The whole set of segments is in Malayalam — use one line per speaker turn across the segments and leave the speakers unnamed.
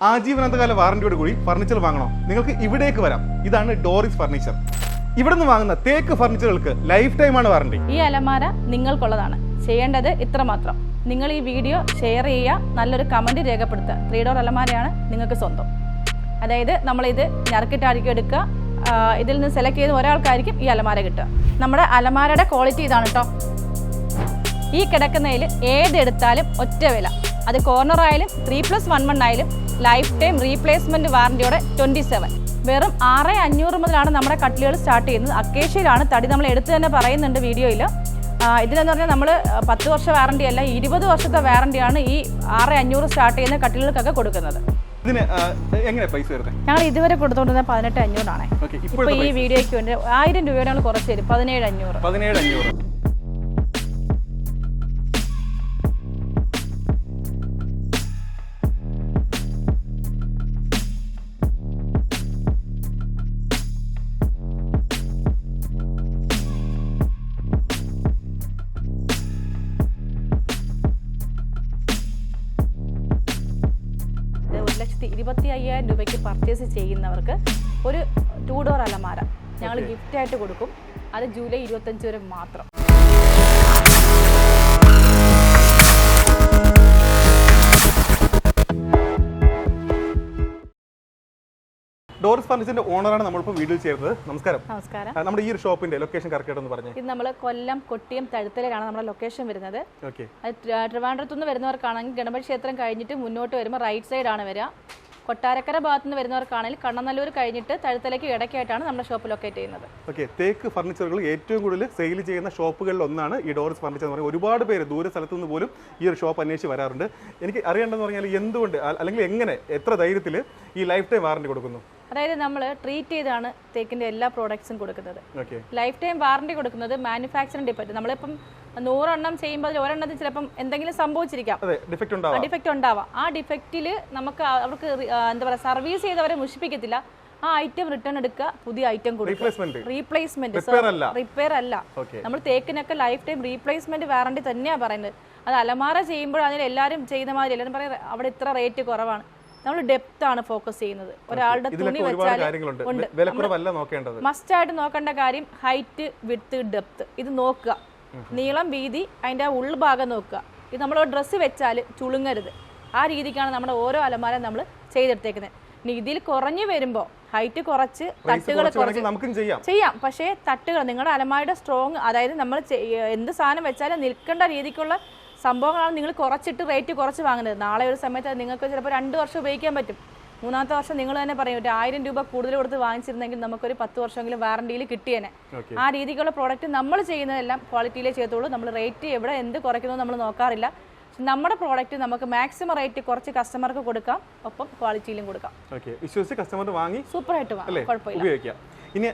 ആജീവനാന്തകാല വാറന്റിയോട് കൂടി ഫർണിച്ചർ വാങ്ങണോ? നിങ്ങൾക്ക് ഇവിടേക്ക് വരാം. ഇതാണ് ഡോറിസ് ഫർണിച്ചർ ഇവിടെ നിന്ന് വാങ്ങുന്ന തേക്ക് ഫർണിച്ചറുകൾക്ക് ലൈഫ് ടൈം ആണ് വാറന്റി
ഈ അലമാര നിങ്ങൾക്കുള്ളതാണ്. ചെയ്യേണ്ടത് ഇത്ര മാത്രം നിങ്ങൾ ഈ വീഡിയോ ഷെയർ ചെയ്യുക നല്ലൊരു കമന്റ് രേഖപ്പെടുത്തുക. ത്രീ ഡോർ അലമാരയാണ് നിങ്ങൾക്ക് സ്വന്തം. അതായത് നമ്മൾ നമ്മളിത് ഞറക്കിട്ടായിരിക്കും എടുക്കുക. ഇതിൽ നിന്ന് സെലക്ട് ചെയ്ത് ഒരാൾക്കായിരിക്കും ഈ അലമാര കിട്ടുക. നമ്മുടെ അലമാരയുടെ ക്വാളിറ്റി ഇതാണ് കേട്ടോ ഈ കിടക്കുന്നതിൽ ഏതെടുത്താലും ഒറ്റ വില. അത് കോർണർ ആയാലും ത്രീ പ്ലസ് വൺ വൺ ആയാലും ലൈഫ് ടൈം റീപ്ലേസ്മെന്റ് വാറന്റിയോടെ ട്വന്റി സെവൻ വെറും ആറ് അഞ്ഞൂറ് മുതലാണ് നമ്മുടെ കട്ടിലുകൾ സ്റ്റാർട്ട് ചെയ്യുന്നത്. അക്കേഷ്യയിലാണ് തടി നമ്മൾ എടുത്ത് തന്നെ പറയുന്നുണ്ട് വീഡിയോയിൽ ഇതിനെന്ന് പറഞ്ഞാൽ നമ്മൾ പത്ത് വർഷ വാറണ്ടി അല്ല ഇരുപത് വർഷത്തെ വാറണ്ടിയാണ് ഈ ആറ് അഞ്ഞൂറ് സ്റ്റാർട്ട് ചെയ്യുന്ന കട്ടിലുകൾക്കൊക്കെ കൊടുക്കുന്നത്. ഞങ്ങൾ ഇതുവരെ കൊടുത്തോണ്ടിരുന്ന പതിനെട്ട് അഞ്ഞൂറാണ്.
ഇപ്പൊ
ഈ വീഡിയോയ്ക്ക് വേണ്ടി ആയിരം രൂപയുടെ ഞങ്ങൾ കുറച്ച് തരും. പതിനേഴ് അഞ്ഞൂറ്.
പതിനേഴ് അഞ്ഞൂറ്.
ഗിഫ്റ്റ് ആയിട്ട് കൊടുക്കും. അത് ജൂലൈ ഇരുപത്തഞ്ച് വരെ മാത്രം.
ഡോറിസ് ഫർണിച്ചറിന്റെ ഓണറാണ് നമ്മളിപ്പോൾ വീട്ടിൽ ചേർന്നത്. നമസ്കാരം.
നമസ്കാരം.
നമ്മുടെ ഈ ഒരു ഷോപ്പിന്റെ ലൊക്കേഷൻ കറക്റ്റ് എന്ന് പറഞ്ഞേ.
ഇത് നമ്മൾ കൊല്ലം കൊട്ടിയം തഴുത്തലയിലാണ് നമ്മുടെ ലൊക്കേഷൻ വരുന്നത്.
ട്രിവാൻഡ്രത്തുനിന്ന്
അത് ട്രി- ട്രിവാൻഡ്രത്തു നിന്ന് വരുന്നവർക്കാണെങ്കിൽ ഗണപതി ക്ഷേത്രം കഴിഞ്ഞിട്ട് മുന്നോട്ട് വരുമ്പോൾ റൈറ്റ് സൈഡ് ആണ് വരിക. കൊട്ടാരക്കര ഭാഗത്ത് നിന്ന് വരുന്നവർക്കാണെങ്കിൽ കണ്ണനല്ലൂർ കഴിഞ്ഞിട്ട് തഴുത്തലേക്ക് ഇടയ്ക്കായിട്ടാണ് നമ്മുടെ ഷോപ്പ് ലൊക്കേറ്റ് ചെയ്യുന്നത്.
ഓക്കെ തേക്ക് ഫർണിച്ചറുകൾ ഏറ്റവും കൂടുതൽ സെയിൽ ചെയ്യുന്ന ഷോപ്പുകളിൽ ഒന്നാണ് ഈ ഡോറിസ് ഫർണിച്ചർ എന്ന് പറയുന്നത്. ഒരുപാട് പേര് ദൂര സ്ഥലത്തു നിന്ന് പോലും ഈ ഒരു ഷോപ്പ് അന്വേഷിച്ച് വരാറുണ്ട്. എനിക്ക് അറിയേണ്ടതെന്ന് പറഞ്ഞാൽ എന്തുകൊണ്ട് അല്ലെങ്കിൽ എങ്ങനെ എത്ര ധൈര്യത്തിൽ ഈ ലൈഫ് ടൈം വാറണ്ടി കൊടുക്കുന്നു?
അതായത് നമ്മൾ ട്രീറ്റ് ചെയ്താണ് തേക്കിന്റെ എല്ലാ പ്രോഡക്ട്സും കൊടുക്കുന്നത്. ലൈഫ് ടൈം വാറണ്ടി കൊടുക്കുന്നത് മാനുഫാക്ചറിംഗ് ഡിപ്പെൻഡ് നമ്മളിപ്പം നൂറെണ്ണം ചെയ്യുമ്പോൾ അതിൽ ഒരെണ്ണത്തിൽ ചിലപ്പം എന്തെങ്കിലും സംഭവിച്ചിരിക്കാം.
ഡിഫക്റ്റ് ഉണ്ടാവാം.
ആ ഡിഫക്റ്റിൽ നമുക്ക് അവർക്ക് എന്താ പറയുക സർവീസ് ചെയ്തവരെ മുഷിപ്പിക്കത്തില്ല. ആ ഐറ്റം റിട്ടേൺ എടുക്കുക പുതിയ ഐറ്റം കൊടുക്കുക.
റീപ്ലേസ്മെന്റ്.
റിപ്പയർ അല്ല. നമ്മൾ തേക്കിനൊക്കെ ലൈഫ് ടൈം റീപ്ലേസ്മെന്റ് വാറണ്ടി തന്നെയാണ് പറയുന്നത്. അത് അലമാര ചെയ്യുമ്പോൾ അതിൽ എല്ലാവരും ചെയ്യുന്ന മാതിരി എല്ലാവരും പറയും അവിടെ ഇത്ര റേറ്റ് കുറവാണ്. നമ്മൾ ഡെപ്ത് ആണ് ഫോക്കസ് ചെയ്യുന്നത്. ഒരാളുടെ തുണി വെച്ചാൽ മസ്റ്റ് ആയിട്ട് നോക്കേണ്ട കാര്യം ഹൈറ്റ് വിത്ത് ഡെപ്ത് ഇത് നോക്കുക. നീളം വീതി അതിന്റെ ഉൾഭാഗം നോക്കുക. ഇത് നമ്മൾ ഡ്രസ്സ് വെച്ചാൽ ചുളുങ്ങരുത്. ആ രീതിക്കാണ് നമ്മുടെ ഓരോ അലമാര നമ്മൾ ചെയ്തെടുത്തേക്കുന്നത്. ഇനി ഇതിൽ കുറഞ്ഞു വരുമ്പോൾ ഹൈറ്റ് കുറച്ച് തട്ടുകൾ
കുറച്ച് ചെയ്യാം.
പക്ഷേ തട്ടുകൾ നിങ്ങളുടെ അലമാരയുടെ സ്ട്രോങ് അതായത് നമ്മൾ എന്ത് സാധനം വെച്ചാലും നിൽക്കേണ്ട രീതിക്കുള്ള സംഭവങ്ങളാണ് നിങ്ങൾ കുറച്ചിട്ട് റേറ്റ് കുറച്ച് വാങ്ങുന്നത്. നാളെ ഒരു സമയത്ത് നിങ്ങൾക്ക് ചിലപ്പോൾ രണ്ട് വർഷം ഉപയോഗിക്കാൻ പറ്റും. മൂന്നാമത്തെ വർഷം നിങ്ങൾ തന്നെ പറയും ഒരു ആയിരം രൂപ കൂടുതൽ കൊടുത്ത് വാങ്ങിച്ചിരുന്നെങ്കിൽ നമുക്കൊരു പത്ത് വർഷമെങ്കിലും വാറണ്ടിയിൽ കിട്ടിയേനെ. ആ രീതിക്കുള്ള പ്രോഡക്റ്റ് നമ്മൾ ചെയ്യുന്നതെല്ലാം ക്വാളിറ്റിയിലേ ചെയ്യത്തുള്ളൂ. നമ്മൾ റേറ്റ് എവിടെ എന്ത് കുറയ്ക്കുന്നു നമ്മൾ നോക്കാറില്ല. നമ്മുടെ പ്രോഡക്റ്റ് നമുക്ക് മാക്സിമം റേറ്റ് കുറച്ച് കസ്റ്റമർക്ക് കൊടുക്കാം. ഒപ്പം ക്വാളിറ്റിയിലും കൊടുക്കാം.
വിശ്വസിച്ച് കസ്റ്റമർ വാങ്ങി
സൂപ്പറായിട്ട് ആയിട്ട്
ഉപയോഗിക്കാം. ഇനി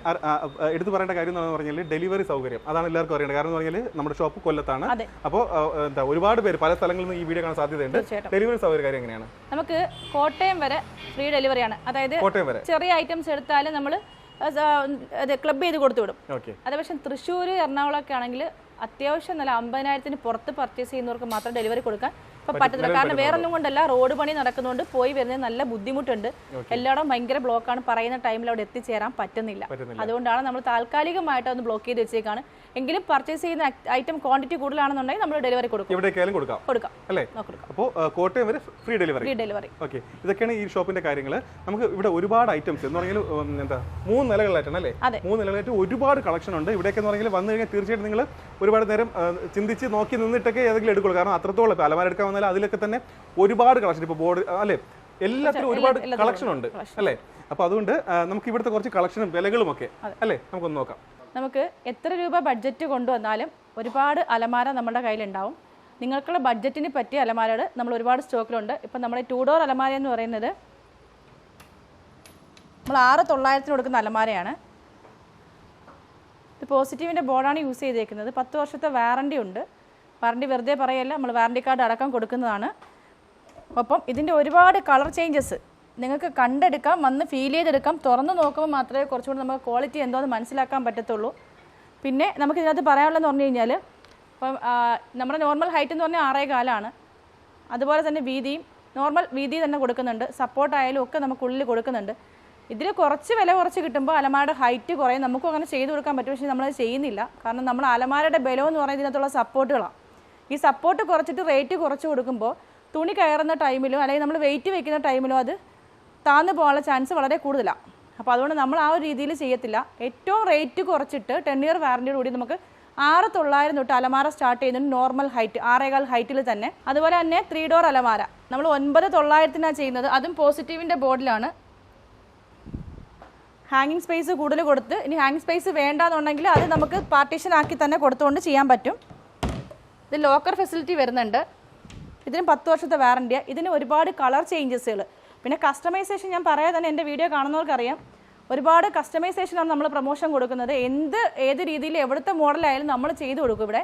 എടുത്തു പറയേണ്ട കാര്യം എന്ന് പറഞ്ഞാൽ ഡെലിവറി സൗകര്യം. അതാണ് എല്ലാവർക്കും അറിയേണ്ടത്. കാരണം എന്ന് പറഞ്ഞാൽ നമ്മുടെ ഷോപ്പ് കൊല്ലത്താണ്.
അതെ.
അപ്പോൾ എന്താ ഒരുപാട് പേര് പല സ്ഥലങ്ങളിൽ നിന്ന് ഈ വീഡിയോ കാണാൻ സാധ്യതയുണ്ട്. ഡെലിവറി സൗകര്യം കാര്യം എങ്ങനെയാണ്?
നമുക്ക് കോട്ടയം വരെ ഫ്രീ ഡെലിവറിയാണ് അതായത്
കോട്ടയം വരെ.
ചെറിയ ഐറ്റംസ് എടുത്താലും നമ്മൾ അത് ക്ലബ് ചെയ്ത് കൊടുത്തു വിടും.
ഓക്കെ
തൃശ്ശൂർ പക്ഷേ തൃശ്ശൂർ എറണാകുളമൊക്കെ ആണെങ്കിൽ അത്യാവശ്യം നല്ല അമ്പതിനായിരത്തിന് പുറത്ത് പർച്ചേസ് ചെയ്യുന്നവർക്ക് മാത്രം ഡെലിവറി കൊടുക്കാൻ ഇപ്പൊ പറ്റത്തില്ല. കാരണം വേറെ ഒന്നും കൊണ്ടല്ല. റോഡ് പണി നടക്കുന്നതുകൊണ്ട് പോയി വരുന്നത് നല്ല ബുദ്ധിമുട്ടുണ്ട്. എല്ലായിടം ഭയങ്കര ബ്ലോക്കാണ്. പറയുന്ന ടൈമിൽ അവിടെ എത്തിച്ചേരാൻ പറ്റുന്നില്ല. അതുകൊണ്ടാണ് നമ്മൾ താൽക്കാലികമായിട്ട് ഒന്ന് ബ്ലോക്ക് ചെയ്ത് വെച്ചേക്കാണ്. എങ്കിലും പർച്ചേസ് ചെയ്യുന്ന ഐറ്റം ക്വാണ്ടിറ്റി കൂടുതലാണെന്നുണ്ടെങ്കിൽ നമ്മൾ ഡെലിവറി കൊടുക്കും.
എവിടേക്കായാലും കൊടുക്കാം.
കൊടുക്കാം.
അല്ലേ? അപ്പോൾ കോട്ടയം വരെ free delivery
free delivery
okay. ഇതൊക്കെയാണ് ഈ ഷോപ്പിന്റെ കാര്യങ്ങൾ നമുക്ക് ഇവിടെ ഒരുപാട് ഐറ്റംസ് എന്ന് പറഞ്ഞാൽ എന്താ മൂന്ന് നിലകളിലായിട്ടാണ് അല്ലേ?
അതെ.
മൂന്ന് നിലകളായിട്ട് ഒരുപാട് കളക്ഷൻ ഉണ്ട്. ഇവിടെയൊക്കെ എന്ന് പറഞ്ഞാൽ വന്നു കഴിഞ്ഞാൽ തീർച്ചയായിട്ടും നിങ്ങൾ ഒരുപാട് നേരം ചിന്തിച്ച് നോക്കി നിന്നിട്ടൊക്കെ ഏതെങ്കിലും എടുക്കുള്ളൂ. കാരണം അത്രത്തോളം അലമാരെടുക്കാൻ വന്നാൽ അതിലൊക്കെ തന്നെ ഒരുപാട് കളക്ഷൻ ഇപ്പോൾ ബോർഡ് അല്ലേ? എല്ലാത്തിലും ഒരുപാട് കളക്ഷൻ ഉണ്ട് അല്ലേ? അപ്പോൾ അതുകൊണ്ട് നമുക്ക് ഇവിടുത്തെ കുറച്ച് കളക്ഷനും വിലകളും ഒക്കെ അല്ലേ? നമുക്കൊന്ന് നോക്കാം.
നമുക്ക് എത്ര രൂപ ബഡ്ജറ്റ് കൊണ്ടുവന്നാലും ഒരുപാട് അലമാര നമ്മുടെ കയ്യിലുണ്ടാവും. നിങ്ങൾക്കുള്ള ബഡ്ജറ്റിന് പറ്റിയ അലമാരകൾ നമ്മൾ ഒരുപാട് സ്റ്റോക്കിലുണ്ട് ഇപ്പം നമ്മുടെ ടു ഡോർ അലമാര എന്ന് പറയുന്നത് നമ്മൾ ആറ് തൊള്ളായിരത്തിന് കൊടുക്കുന്ന അലമാരയാണ്. ഇത് പോസിറ്റീവിന്റെ ബോർഡാണ് യൂസ് ചെയ്തേക്കുന്നത്. പത്ത് വർഷത്തെ വാറണ്ടി ഉണ്ട്. വാറണ്ടി വെറുതെ പറയല്ല നമ്മൾ വാറണ്ടി കാർഡ് അടക്കം കൊടുക്കുന്നതാണ്. ഒപ്പം ഇതിന്റെ ഒരുപാട് കളർ ചേഞ്ചസ് നിങ്ങൾക്ക് കണ്ടെടുക്കാം വന്ന് ഫീൽ ചെയ്തെടുക്കാം. തുറന്ന് നോക്കുമ്പോൾ മാത്രമേ കുറച്ചുകൂടി നമുക്ക് ക്വാളിറ്റി എന്തോന്ന് മനസ്സിലാക്കാൻ പറ്റത്തുള്ളൂ. പിന്നെ നമുക്ക് ഇതിനകത്ത് പറയാനുള്ളതെന്ന് പറഞ്ഞു കഴിഞ്ഞാൽ ഇപ്പം നമ്മുടെ നോർമൽ ഹൈറ്റ് എന്ന് പറഞ്ഞാൽ ആറേ കാലാണ്. അതുപോലെ തന്നെ വീതിയും നോർമൽ വീതി തന്നെ കൊടുക്കുന്നുണ്ട്. സപ്പോർട്ടായാലും ഒക്കെ നമുക്ക് ഉള്ളിൽ കൊടുക്കുന്നുണ്ട്. ഇതിൽ കുറച്ച് വില കുറച്ച് കിട്ടുമ്പോൾ അലമാരയുടെ ഹൈറ്റ് കുറയും. നമുക്കും അങ്ങനെ ചെയ്തു കൊടുക്കാൻ പറ്റും പക്ഷേ നമ്മളത് ചെയ്യുന്നില്ല. കാരണം നമ്മൾ അലമാരയുടെ ബലം എന്ന് പറയുന്നത് ഇതിനകത്തുള്ള സപ്പോർട്ടുകളാണ് ഈ സപ്പോർട്ട് കുറച്ചിട്ട് റേറ്റ് കുറച്ച് കൊടുക്കുമ്പോൾ തുണി കയറുന്ന ടൈമിലും അല്ലെങ്കിൽ നമ്മൾ വെയിറ്റ് വെക്കുന്ന ടൈമിലും അത് താന്നു പോകാനുള്ള ചാൻസ് വളരെ കൂടുതലാണ് അപ്പോൾ അതുകൊണ്ട് നമ്മൾ ആ ഒരു രീതിയിൽ ചെയ്യത്തില്ല. ഏറ്റവും റേറ്റ് കുറച്ചിട്ട് ടെൻ ഇയർ വാറന്റിയോട് കൂടി നമുക്ക് ആറ് തൊള്ളായിരം തൊട്ട് അലമാര സ്റ്റാർട്ട് ചെയ്യുന്നത് നോർമൽ ഹൈറ്റ് ആറേകാൽ ഹൈറ്റിൽ തന്നെ. അതുപോലെ തന്നെ ത്രീ ഡോർ അലമാര. നമ്മൾ ഒൻപത് തൊള്ളായിരത്തിനാണ് ചെയ്യുന്നത്. അതും പോസിറ്റീവിന്റെ ബോർഡിലാണ്. ഹാങ്ങിങ് സ്പേസ് കൂടുതൽ കൊടുത്ത് ഇനി ഹാങ്ങിങ് സ്പേസ് വേണ്ടാന്നുണ്ടെങ്കിൽ അത് നമുക്ക് പാർട്ടീഷൻ ആക്കി തന്നെ കൊടുത്തുകൊണ്ട് ചെയ്യാൻ പറ്റും. ഇത് ലോക്കർ ഫെസിലിറ്റി വരുന്നുണ്ട്. ഇതിന് പത്ത് വർഷത്തെ വാറന്റിയാണ് ഇതിന് ഒരുപാട് കളർ ചേഞ്ചസുകൾ പിന്നെ കസ്റ്റമൈസേഷൻ ഞാൻ പറയാതെ തന്നെ എന്റെ വീഡിയോ കാണുന്നവർക്കറിയാം. ഒരുപാട് കസ്റ്റമൈസേഷനാണ് നമ്മൾ പ്രൊമോഷൻ കൊടുക്കുന്നത്. എന്ത് ഏത് രീതിയിൽ എവിടുത്തെ മോഡലായാലും നമ്മൾ ചെയ്തു കൊടുക്കും ഇവിടെ.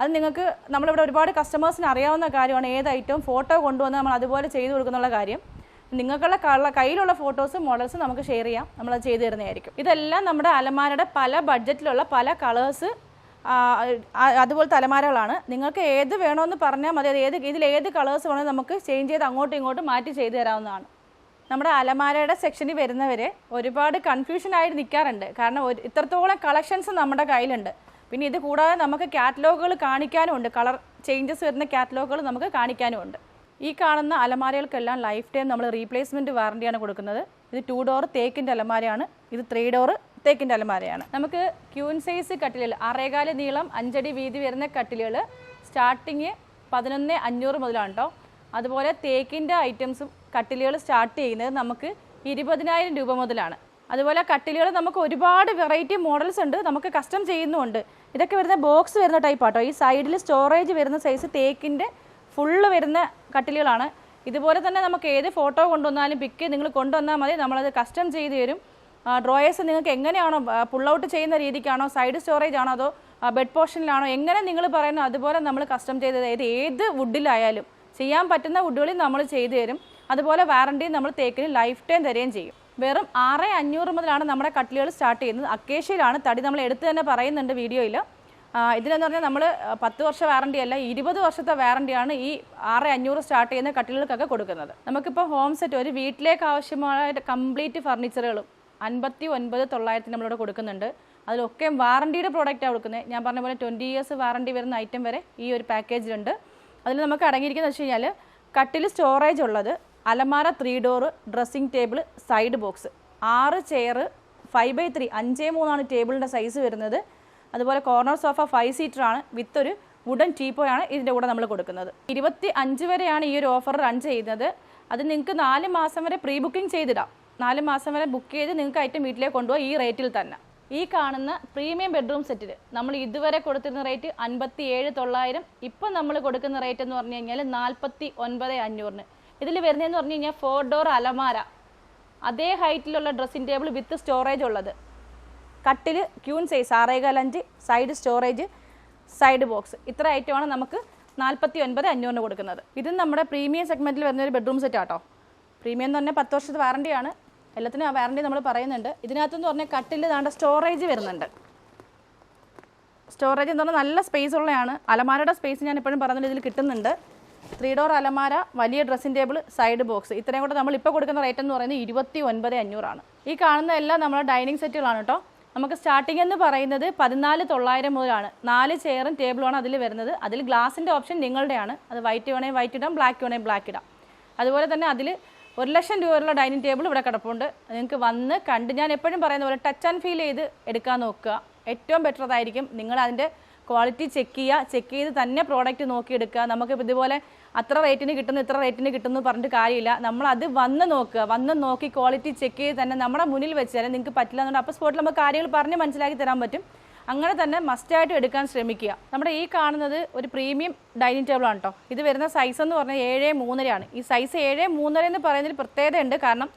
അത് നിങ്ങൾക്ക് നമ്മളിവിടെ ഒരുപാട് കസ്റ്റമേഴ്സിന് അറിയാവുന്ന കാര്യമാണ്. ഏത് ഐറ്റവും ഫോട്ടോ കൊണ്ടുവന്ന് നമ്മൾ അതുപോലെ ചെയ്തു കൊടുക്കുന്നുള്ള കാര്യം. നിങ്ങൾക്കുള്ള കള കയ്യിലുള്ള ഫോട്ടോസും മോഡൽസും നമുക്ക് ഷെയർ ചെയ്യാം. നമ്മളത് ചെയ്തു തരുന്നതായിരിക്കും. ഇതെല്ലാം നമ്മുടെ അലമാരയുടെ പല ബഡ്ജറ്റിലുള്ള പല കളേഴ്സ് അതുപോലത്തെ തലമാരകളാണ്. നിങ്ങൾക്ക് ഏത് വേണമെന്ന് പറഞ്ഞാൽ മതി. അത് ഏത് ഇതിൽ ഏത് കളേഴ്സ് വേണമെങ്കിൽ നമുക്ക് ചേഞ്ച് ചെയ്ത് അങ്ങോട്ടും ഇങ്ങോട്ടും മാറ്റി ചെയ്തു തരാവുന്നതാണ്. നമ്മുടെ അലമാരയുടെ സെക്ഷനിൽ വരുന്നവർ ഒരുപാട് കൺഫ്യൂഷനായിട്ട് നിൽക്കാറുണ്ട് കാരണം ഒരു ഇത്രത്തോളം കളക്ഷൻസ് നമ്മുടെ കയ്യിലുണ്ട്. പിന്നെ ഇത് കൂടാതെ നമുക്ക് കാറ്റലോഗുകൾ കാണിക്കാനും ഉണ്ട് കളർ ചേഞ്ചസ് വരുന്ന കാറ്റലോഗുകൾ നമുക്ക് കാണിക്കാനും ഉണ്ട് ഈ കാണുന്ന അലമാരകൾക്കെല്ലാം ലൈഫ് ടൈം നമ്മൾ റീപ്ലേസ്മെന്റ് വാറണ്ടിയാണ് കൊടുക്കുന്നത്. ഇത് ടു ഡോർ തേക്കിന്റെ അലമാരയാണ്. ഇത് ത്രീ ഡോർ തേക്കിന്റെ അലമാരയാണ്. നമുക്ക് ക്യൂൻ സൈസ് കട്ടിലുകൾ ആറേകാൽ നീളം അഞ്ചടി വീതി വരുന്ന കട്ടിലുകൾ സ്റ്റാർട്ടിങ് പതിനൊന്ന് അഞ്ഞൂറ് മുതലാണ് കേട്ടോ അതുപോലെ തേക്കിന്റെ ഐറ്റംസും കട്ടിലുകൾ സ്റ്റാർട്ട് ചെയ്യുന്നത് നമുക്ക് ഇരുപതിനായിരം രൂപ മുതലാണ്. അതുപോലെ കട്ടിലുകൾ നമുക്ക് ഒരുപാട് വെറൈറ്റി മോഡൽസ് ഉണ്ട് നമുക്ക് കസ്റ്റം ചെയ്യുന്നുമുണ്ട്. ഇതൊക്കെ വരുന്ന ബോക്സ് വരുന്ന ടൈപ്പ് ആട്ടോ. ഈ സൈഡിൽ സ്റ്റോറേജ് വരുന്ന സൈസ് തേക്കിന്റെ ഫുള്ള് വരുന്ന കട്ടിലുകളാണ്. ഇതുപോലെ തന്നെ നമുക്ക് ഏത് ഫോട്ടോ കൊണ്ടുവന്നാലും പിക്ക് നിങ്ങൾ കൊണ്ടുവന്നാൽ മതി. നമ്മളത് കസ്റ്റം ചെയ്ത് തരും. ഡ്രോയേഴ്സ് നിങ്ങൾക്ക് എങ്ങനെയാണോ പുൾ ഔട്ട് ചെയ്യുന്ന രീതിക്കാണോ സൈഡ് സ്റ്റോറേജ് ആണോ അതോ ബെഡ് പോർഷനിലാണോ എങ്ങനെ നിങ്ങൾ പറയുന്നു അതുപോലെ നമ്മൾ കസ്റ്റം ചെയ്ത് ഏത് ഏത് വുഡിലായാലും ചെയ്യാൻ പറ്റുന്ന വുഡുകളിൽ നമ്മൾ ചെയ്തു തരും. അതുപോലെ വാറണ്ടിയും നമ്മൾ തേക്കിന് ലൈഫ് ടൈം തരുകയും ചെയ്യും. വെറും ആറ് അഞ്ഞൂറ് മുതലാണ് നമ്മുടെ കട്ടിലുകൾ സ്റ്റാർട്ട് ചെയ്യുന്നത്. അക്കേഷ്യയിലാണ് തടി നമ്മൾ എടുത്ത് തന്നെ പറയുന്നുണ്ട് വീഡിയോയിൽ ഇതിനെന്ന് പറഞ്ഞാൽ നമ്മൾ പത്ത് വർഷ വാറണ്ടി അല്ല ഇരുപത് വർഷത്തെ വാറണ്ടിയാണ് ഈ ആറ് അഞ്ഞൂറ് സ്റ്റാർട്ട് ചെയ്യുന്ന കട്ടിലുകൾക്കൊക്കെ കൊടുക്കുന്നത്. നമുക്കിപ്പോൾ ഹോം സെറ്റ് ഒരു വീട്ടിലേക്ക് ആവശ്യമായ കംപ്ലീറ്റ് ഫർണിച്ചറുകളും അൻപത്തി ഒൻപത് തൊള്ളായിരത്തിന് നമ്മളിവിടെ കൊടുക്കുന്നുണ്ട്. അതിലൊക്കെ വാറണ്ടിയുടെ പ്രോഡക്റ്റാണ് കൊടുക്കുന്നത് ഞാൻ പറഞ്ഞ പോലെ ട്വന്റി ഇയേഴ്സ് വാറണ്ടി വരുന്ന ഐറ്റം വരെ ഈ ഒരു പാക്കേജിലുണ്ട് അതിൽ നമുക്ക് അടങ്ങിയിരിക്കുന്നത് വെച്ച് കഴിഞ്ഞാൽ കട്ടിൽ സ്റ്റോറേജ് ഉള്ളത് അലമാര three door dressing table side box ആറ് ചെയർ ഫൈവ് ബൈ ത്രീ അഞ്ചേ മൂന്നാണ് ടേബിളിന്റെ സൈസ് വരുന്നത്. അതുപോലെ കോർണർ സോഫ ഫൈവ് സീറ്റർ ആണ്. വിത്ത് ഒരു വുഡൻ ടീപ്പോയാണ് ഇതിന്റെ കൂടെ നമ്മൾ കൊടുക്കുന്നത്. ഇരുപത്തി അഞ്ച് വരെയാണ് ഈ ഒരു ഓഫർ റൺ ചെയ്യുന്നത്. അത് നിങ്ങൾക്ക് നാല് മാസം വരെ പ്രീ ബുക്കിംഗ് ചെയ്തിടാം. നാല് മാസം വരെ ബുക്ക് ചെയ്ത് നിങ്ങൾക്ക് ഐറ്റം വീട്ടിലേക്ക് കൊണ്ടുപോകാം ഈ റേറ്റിൽ തന്നെ. ഈ കാണുന്ന പ്രീമിയം ബെഡ്റൂം സെറ്റിൽ നമ്മൾ ഇതുവരെ കൊടുത്തിരുന്ന റേറ്റ് അൻപത്തി ഏഴ് തൊള്ളായിരം ഇപ്പം നമ്മൾ കൊടുക്കുന്ന റേറ്റ് എന്ന് പറഞ്ഞു കഴിഞ്ഞാൽ നാൽപ്പത്തി ഒൻപത് അഞ്ഞൂറിന്. ഇതിൽ വരുന്നതെന്ന് പറഞ്ഞു കഴിഞ്ഞാൽ ഫോർ ഡോർ അലമാര. അതേ ഹൈറ്റിലുള്ള ഡ്രസ്സിംഗ് ടേബിൾ വിത്ത് സ്റ്റോറേജ് ഉള്ളത്. കട്ടിൽ ക്യൂൺ സൈസ് ആറേകാൽ അഞ്ച് സൈഡ് സ്റ്റോറേജ് സൈഡ് ബോക്സ് ഇത്ര ഐറ്റമാണ് നമുക്ക് നാൽപ്പത്തി ഒൻപത് അഞ്ഞൂറിന് കൊടുക്കുന്നത്. ഇത് നമ്മുടെ പ്രീമിയം സെഗ്മെന്റിൽ വരുന്ന ഒരു ബെഡ്റൂം സെറ്റ് ആട്ടോ. പ്രീമിയം എന്ന് പറഞ്ഞാൽ പത്ത് വർഷത്തെ വാറണ്ടിയാണ് എല്ലാത്തിനും ആ വാറണ്ടി നമ്മൾ പറയുന്നുണ്ട്. ഇതിനകത്തെന്ന് പറഞ്ഞാൽ കട്ടിൽ താണ്ട സ്റ്റോറേജ് വരുന്നുണ്ട്. സ്റ്റോറേജ് എന്ന് പറഞ്ഞാൽ നല്ല സ്പേസ് ഉള്ളതാണ് അലമാരയുടെ സ്പേസ് ഞാൻ എപ്പോഴും പറഞ്ഞിട്ട് ഇതിൽ കിട്ടുന്നുണ്ട്. ത്രീ ഡോർ അലമാര വലിയ ഡ്രസ്സിംഗ് ടേബിൾ സൈഡ് ബോക്സ് ഇത്രയും കൂടെ നമ്മൾ ഇപ്പോൾ കൊടുക്കുന്ന റേറ്റ് എന്ന് പറയുന്നത് ഇരുപത്തി ഒൻപത് അഞ്ഞൂറാണ്. ഈ കാണുന്ന എല്ലാം നമ്മുടെ ഡൈനിങ് സെറ്റുകളാണ് കേട്ടോ. നമുക്ക് സ്റ്റാർട്ടിംഗ് എന്ന് പറയുന്നത് പതിനാല് തൊള്ളായിരം മുതലാണ്. നാല് ചെയറും ടേബിളുമാണ് അതിൽ വരുന്നത്. അതിൽ ഗ്ലാസിന്റെ ഓപ്ഷൻ നിങ്ങളുടെയാണ്. അത് വൈറ്റ് വേണേൽ വൈറ്റ് ഇടാം ബ്ലാക്ക് വേണേൽ ബ്ലാക്ക് ഇടാം. അതുപോലെ തന്നെ അതിൽ ഒരു ലക്ഷം രൂപയുള്ള ഡൈനിങ് ടേബിൾ ഇവിടെ കിടപ്പുണ്ട്. നിങ്ങൾക്ക് വന്ന് കണ്ട് ഞാൻ എപ്പോഴും പറയുന്ന പോലെ ടച്ച് ആൻഡ് ഫീൽ ചെയ്ത് എടുക്കാൻ നോക്കുക. ഏറ്റവും ബെറ്റർ അതായിരിക്കും. നിങ്ങൾ അതിന്റെ ക്വാളിറ്റി ചെക്ക് ചെയ്യുക. ചെക്ക് ചെയ്ത് തന്നെ പ്രോഡക്റ്റ് നോക്കിയെടുക്കുക നമുക്ക് ഇതുപോലെ അത്ര റേറ്റിന് കിട്ടുന്നു ഇത്ര റേറ്റിന് കിട്ടുന്നു പറഞ്ഞിട്ട് കാര്യമില്ല. നമ്മൾ അത് വന്ന് നോക്കുക. വന്ന് നോക്കി ക്വാളിറ്റി ചെക്ക് ചെയ്ത് തന്നെ നമ്മുടെ മുന്നിൽ വെച്ചാൽ നിങ്ങൾക്ക് പറ്റില്ല എന്നുണ്ടെങ്കിൽ അപ്പോൾ സ്പോട്ടിൽ നമുക്ക് കാര്യങ്ങൾ പറഞ്ഞ് മനസ്സിലാക്കി തരാൻ പറ്റും. അങ്ങനെ തന്നെ മസ്റ്റായിട്ട് എടുക്കാൻ ശ്രമിക്കുക. നമ്മുടെ ഈ കാണുന്നത് ഒരു പ്രീമിയം ഡൈനിങ് ടേബിൾ ആണ് കേട്ടോ ഇത് വരുന്ന സൈസ് എന്ന് പറഞ്ഞാൽ ഏഴ് മൂന്നരയാണ്. ഈ സൈസ് ഏഴ് മൂന്നര എന്ന് പറയുന്നതിൽ പ്രത്യേകതയുണ്ട് കാരണം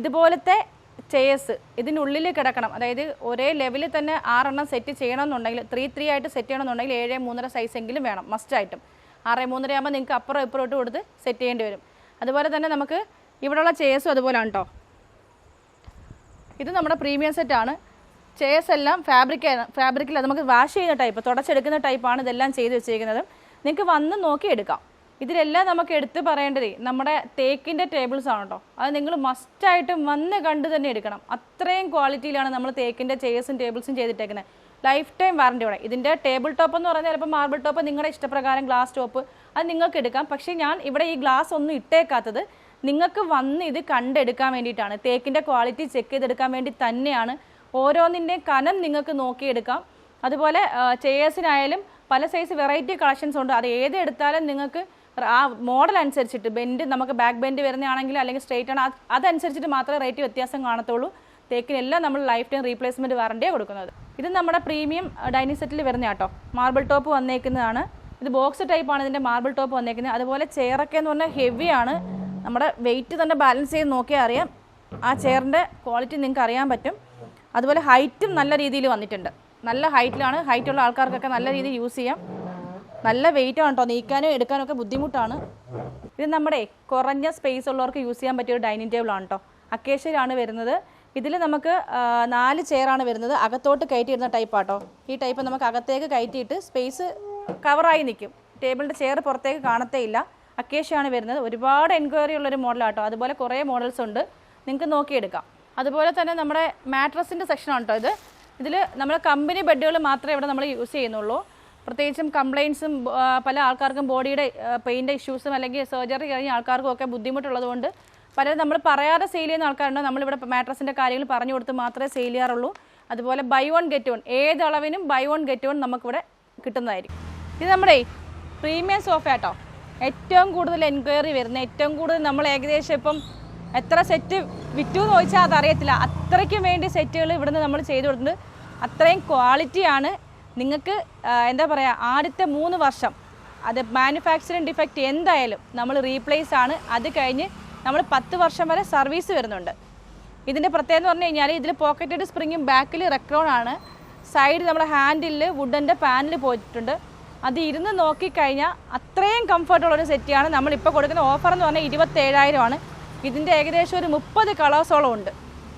ഇതുപോലത്തെ ചെയേഴ്സ് ഇതിനുള്ളിൽ കിടക്കണം. അതായത് ഒരേ ലെവലിൽ തന്നെ ആറെണ്ണം സെറ്റ് ചെയ്യണമെന്നുണ്ടെങ്കിൽ ത്രീ ത്രീ ആയിട്ട് സെറ്റ് ചെയ്യണമെന്നുണ്ടെങ്കിൽ ഏഴ് മൂന്നര സൈസ് എങ്കിലും വേണം മസ്റ്റായിട്ടും ആറ് മൂന്നര ആകുമ്പോൾ നിങ്ങൾക്ക് അപ്പുറം ഇപ്പുറം ഇട്ട് കൊടുത്ത് സെറ്റ് ചെയ്യേണ്ടി വരും. അതുപോലെ തന്നെ നമുക്ക് ഇവിടെയുള്ള ചെയേഴ്സും അതുപോലെയാണ് കേട്ടോ ഇത് നമ്മുടെ പ്രീമിയം സെറ്റാണ് ചെയർസ് എല്ലാം ഫാബ്രിക് ഫാബ്രിക്കിൽ നമുക്ക് വാഷ് ചെയ്യുന്ന ടൈപ്പ് തുടച്ചെടുക്കുന്ന ടൈപ്പാണ് ഇതെല്ലാം ചെയ്ത് വെച്ചേക്കുന്നത് നിങ്ങൾക്ക് വന്ന് നോക്കി എടുക്കാം ഇതിലെല്ലാം നമുക്ക് എടുത്തു പറയേണ്ടത് നമ്മുടെ തേക്കിന്റെ ടേബിൾസ് ആണ് അത് നിങ്ങൾ മസ്റ്റായിട്ടും വന്ന് കണ്ട് തന്നെ എടുക്കണം. അത്രയും ക്വാളിറ്റിയിലാണ് നമ്മൾ തേക്കിന്റെ ചെയർസും ടേബിൾസും ചെയ്തിട്ടേക്കുന്നത്. ലൈഫ് ടൈം വാറണ്ടിയോടെ ഇതിന്റെ ടേബിൾ ടോപ്പ് എന്ന് പറഞ്ഞാൽ ചിലപ്പോൾ മാർബിൾ ടോപ്പ് നിങ്ങളുടെ ഇഷ്ടപ്രകാരം ഗ്ലാസ് ടോപ്പ് അത് നിങ്ങൾക്ക് എടുക്കാം. പക്ഷേ ഞാൻ ഇവിടെ ഈ ഗ്ലാസ് ഒന്നും ഇട്ടേക്കാത്തത് നിങ്ങൾക്ക് വന്ന് ഇത് കണ്ടെടുക്കാൻ വേണ്ടിയിട്ടാണ്. തേക്കിന്റെ ക്വാളിറ്റി ചെക്ക് ചെയ്തെടുക്കാൻ വേണ്ടി തന്നെയാണ് ഓരോന്നിന്റെയും കനം നിങ്ങൾക്ക് നോക്കിയെടുക്കാം. അതുപോലെ ചെയേഴ്സിനായാലും പല സൈസ് വെറൈറ്റി കളക്ഷൻസ് ഉണ്ട്. അത് ഏത് എടുത്താലും നിങ്ങൾക്ക് ആ മോഡൽ അനുസരിച്ചിട്ട് ബെൻഡ് നമുക്ക് ബാക്ക് ബെൻഡ് വരുന്നതാണെങ്കിൽ അല്ലെങ്കിൽ സ്ട്രേറ്റ് ആണ്. അത് അതനുസരിച്ചിട്ട് മാത്രമേ റേറ്റ് വ്യത്യാസം കാണത്തുള്ളൂ. തേക്കിനെല്ലാം നമ്മൾ ലൈഫ് ടൈം റീപ്ലേസ്മെന്റ് വാറണ്ടിയാണ് കൊടുക്കുന്നത്. ഇത് നമ്മുടെ പ്രീമിയം ഡൈനിങ് സെറ്റിൽ വരുന്ന കേട്ടോ മാർബിൾ ടോപ്പ് വന്നേക്കുന്നതാണ്. ഇത് ബോക്സ് ടൈപ്പാണ് ഇതിന്റെ മാർബിൾ ടോപ്പ് വന്നേക്കുന്നത്. അതുപോലെ ചെയറൊക്കെ എന്ന് പറഞ്ഞാൽ ഹെവിയാണ് നമ്മുടെ വെയിറ്റ് തന്നെ ബാലൻസ് ചെയ്ത് നോക്കിയാൽ അറിയാം. ആ ചെയറിന്റെ ക്വാളിറ്റി നിങ്ങൾക്ക് അറിയാൻ പറ്റും. അതുപോലെ ഹൈറ്റും നല്ല രീതിയിൽ വന്നിട്ടുണ്ട്. നല്ല ഹൈറ്റിലാണ് ഹൈറ്റുള്ള ആൾക്കാർക്കൊക്കെ നല്ല രീതിയിൽ യൂസ് ചെയ്യാം. നല്ല വെയിറ്റ് ആണ് കേട്ടോ നീക്കാനും എടുക്കാനും ഒക്കെ ബുദ്ധിമുട്ടാണ്. ഇത് നമ്മുടെ കുറഞ്ഞ സ്പേസ് ഉള്ളവർക്ക് യൂസ് ചെയ്യാൻ പറ്റിയ ഒരു ഡൈനിങ് ആണ് കേട്ടോ അക്കേഷ്യയിലാണ് വരുന്നത്. ഇതിൽ നമുക്ക് നാല് ചെയറാണ് വരുന്നത്. അകത്തോട്ട് കയറ്റിയിടുന്ന ടൈപ്പ് ആട്ടോ ഈ ടൈപ്പ് നമുക്ക് അകത്തേക്ക് കയറ്റിയിട്ട് സ്പേസ് കവറായി നിൽക്കും. ടേബിളിന്റെ ചെയർ പുറത്തേക്ക് കാണത്തേ ഇല്ല. അക്കേഷ്യയാണ് വരുന്നത്. ഒരുപാട് എൻക്വയറി ഉള്ളൊരു മോഡലാട്ടോ അതുപോലെ കുറേ മോഡൽസ് ഉണ്ട്. നിങ്ങൾക്ക് നോക്കിയെടുക്കാം. അതുപോലെ തന്നെ നമ്മുടെ മാട്രസിന്റെ സെക്ഷനാണ് കേട്ടോ ഇത്. ഇതിൽ നമ്മുടെ കമ്പനി ബെഡുകൾ മാത്രമേ ഇവിടെ നമ്മൾ യൂസ് ചെയ്യുന്നുള്ളൂ. പ്രത്യേകിച്ചും കംപ്ലയിൻസും പല ആൾക്കാർക്കും ബോഡിയുടെ പെയിന്റെ ഇഷ്യൂസും അല്ലെങ്കിൽ സർജറി കഴിഞ്ഞ ആൾക്കാർക്കും ഒക്കെ ബുദ്ധിമുട്ടുള്ളതുകൊണ്ട് പലരും നമ്മൾ പറയാതെ സെയിൽ ചെയ്യുന്ന ആൾക്കാരുണ്ട്. നമ്മളിവിടെ മാട്രസിന്റെ കാര്യങ്ങൾ പറഞ്ഞു കൊടുത്ത് മാത്രമേ സെയിൽ ചെയ്യാറുള്ളൂ. അതുപോലെ ബൈ വൺ ഗെറ്റ് വൺ ഏത് അളവിനും ബൈ വൺ ഗെറ്റ് വൺ നമുക്കിവിടെ കിട്ടുന്നതായിരിക്കും. ഇത് നമ്മുടെ പ്രീമിയം സോഫ കേട്ടോ ഏറ്റവും കൂടുതൽ എൻക്വയറി വരുന്ന ഏറ്റവും കൂടുതൽ നമ്മൾ ഏകദേശം ഇപ്പം എത്ര സെറ്റ് വിറ്റു എന്ന് ചോദിച്ചാൽ അതറിയത്തില്ല അത്രയ്ക്കും വേണ്ടി സെറ്റുകൾ ഇവിടുന്ന് നമ്മൾ ചെയ്തു കൊടുത്തിട്ടുണ്ട്. അത്രയും ക്വാളിറ്റിയാണ് നിങ്ങൾക്ക് എന്താ പറയുക ആദ്യത്തെ മൂന്ന് വർഷം അത് മാനുഫാക്ചറിങ് ഡിഫക്റ്റ് എന്തായാലും നമ്മൾ റീപ്ലേസ് ആണ്. അത് കഴിഞ്ഞ് നമ്മൾ പത്ത് വർഷം വരെ സർവീസ് വരുന്നുണ്ട്. ഇതിന്റെ പ്രത്യേകത എന്ന് പറഞ്ഞു കഴിഞ്ഞാൽ ഇതിൽ പോക്കറ്റഡ് സ്പ്രിങ്ങും ബാക്കിൽ റെക്രോൺ ആണ്. സൈഡ് നമ്മുടെ ഹാൻഡിൽ വുഡന്റെ പാനൽ പോയിട്ടുണ്ട്. അത് ഇരുന്ന് നോക്കിക്കഴിഞ്ഞാൽ അത്രയും കംഫർട്ടുള്ളൊരു സെറ്റിയാണ് നമ്മളിപ്പോൾ കൊടുക്കുന്ന ഓഫർ എന്ന് പറഞ്ഞാൽ ഇരുപത്തേഴായിരമാണ് ഇതിന്റെ ഏകദേശം ഒരു മുപ്പത് കളേഴ്സോളം ഉണ്ട്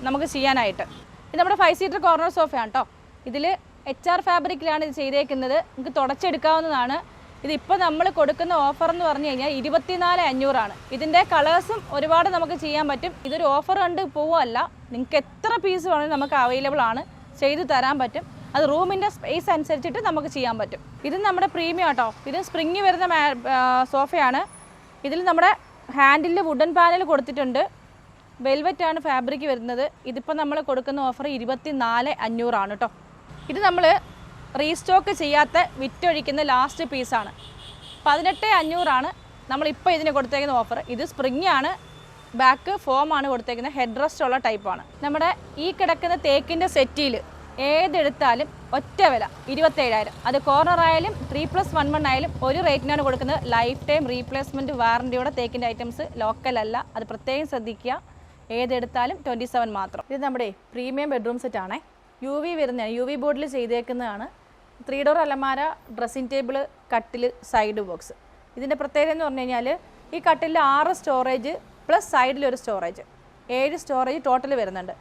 നമുക്ക് ചെയ്യാനായിട്ട്. ഇത് നമ്മുടെ ഫൈവ് സീറ്റർ കോർണർ സോഫയാണ് കേട്ടോ ഇതിൽ എച്ച് ആർ ഫാബ്രിക്കിലാണ് ഇത് ചെയ്തേക്കുന്നത്. നമുക്ക് തുടച്ചെടുക്കാവുന്നതാണ്. ഇതിപ്പോൾ നമ്മൾ കൊടുക്കുന്ന ഓഫർ എന്ന് പറഞ്ഞു കഴിഞ്ഞാൽ ഇരുപത്തിനാല് അഞ്ഞൂറാണ്. ഇതിന്റെ കളേഴ്സും ഒരുപാട് നമുക്ക് ചെയ്യാൻ പറ്റും. ഇതൊരു ഓഫർ കണ്ട് പോവല്ല നിങ്ങൾക്ക് എത്ര പീസ് വേണമെങ്കിലും നമുക്ക് അവൈലബിൾ ആണ്. ചെയ്തു തരാൻ പറ്റും. അത് റൂമിന്റെ സ്പേസ് അനുസരിച്ചിട്ട് നമുക്ക് ചെയ്യാൻ പറ്റും. ഇത് നമ്മുടെ പ്രീമിയം കേട്ടോ ഇത് സ്പ്രിങ് വരുന്ന സോഫയാണ് ഇതിൽ നമ്മുടെ ഹാൻഡിൽ വുഡൻ പാനൽ കൊടുത്തിട്ടുണ്ട്. വെൽവെറ്റ് ആണ് ഫാബ്രിക് വരുന്നത്. ഇതിപ്പോൾ നമ്മൾ കൊടുക്കുന്ന ഓഫർ ഇരുപത്തി നാല് അഞ്ഞൂറാണ് കേട്ടോ ഇത് നമ്മൾ റീസ്റ്റോക്ക് ചെയ്യാത്ത വിറ്റൊഴിക്കുന്ന ലാസ്റ്റ് പീസാണ്. പതിനെട്ട് അഞ്ഞൂറാണ് നമ്മളിപ്പോൾ ഇതിന് കൊടുത്തേക്കുന്ന ഓഫർ. ഇത് സ്പ്രിങ് ആണ് ബാക്ക് ഫോമാണ് കൊടുത്തേക്കുന്നത്. ഹെഡ് റെസ്റ്റ് ഉള്ള ടൈപ്പാണ്. നമ്മുടെ ഈ കിടക്കുന്ന തേക്കിന്റെ സെറ്റിയിൽ ഏതെടുത്താലും ഒറ്റ വില ഇരുപത്തേഴായിരം. അത് കോർണർ ആയാലും ത്രീ പ്ലസ് വൺ വൺ ആയാലും ഒരു റേറ്റിനാണ് കൊടുക്കുന്നത്. ലൈഫ് ടൈം റീപ്ലേസ്മെന്റ് വാറന്റിയോടെ തേക്കിന്റെ ഐറ്റംസ് ലോക്കൽ അല്ല. അത് പ്രത്യേകം ശ്രദ്ധിക്കുക. ഏതെടുത്താലും ട്വന്റി സെവൻ മാത്രം. ഇത് നമ്മുടെ പ്രീമിയം ബെഡ്റൂം സെറ്റ് ആണേ. യു വി വരുന്നതാണ്. യു വി ബോർഡിൽ ചെയ്തേക്കുന്നതാണ്. ത്രീ ഡോർ അലമാര ഡ്രസ്സിംഗ് ടേബിൾ കട്ടിൽ സൈഡ് ബോക്സ് ഇതിന്റെ പ്രത്യേകത എന്ന് പറഞ്ഞു കഴിഞ്ഞാൽ ഈ കട്ടിലിൽ ആറ് സ്റ്റോറേജ് പ്ലസ് സൈഡിലൊരു സ്റ്റോറേജ് ഏഴ് സ്റ്റോറേജ് ടോട്ടൽ വരുന്നുണ്ട്.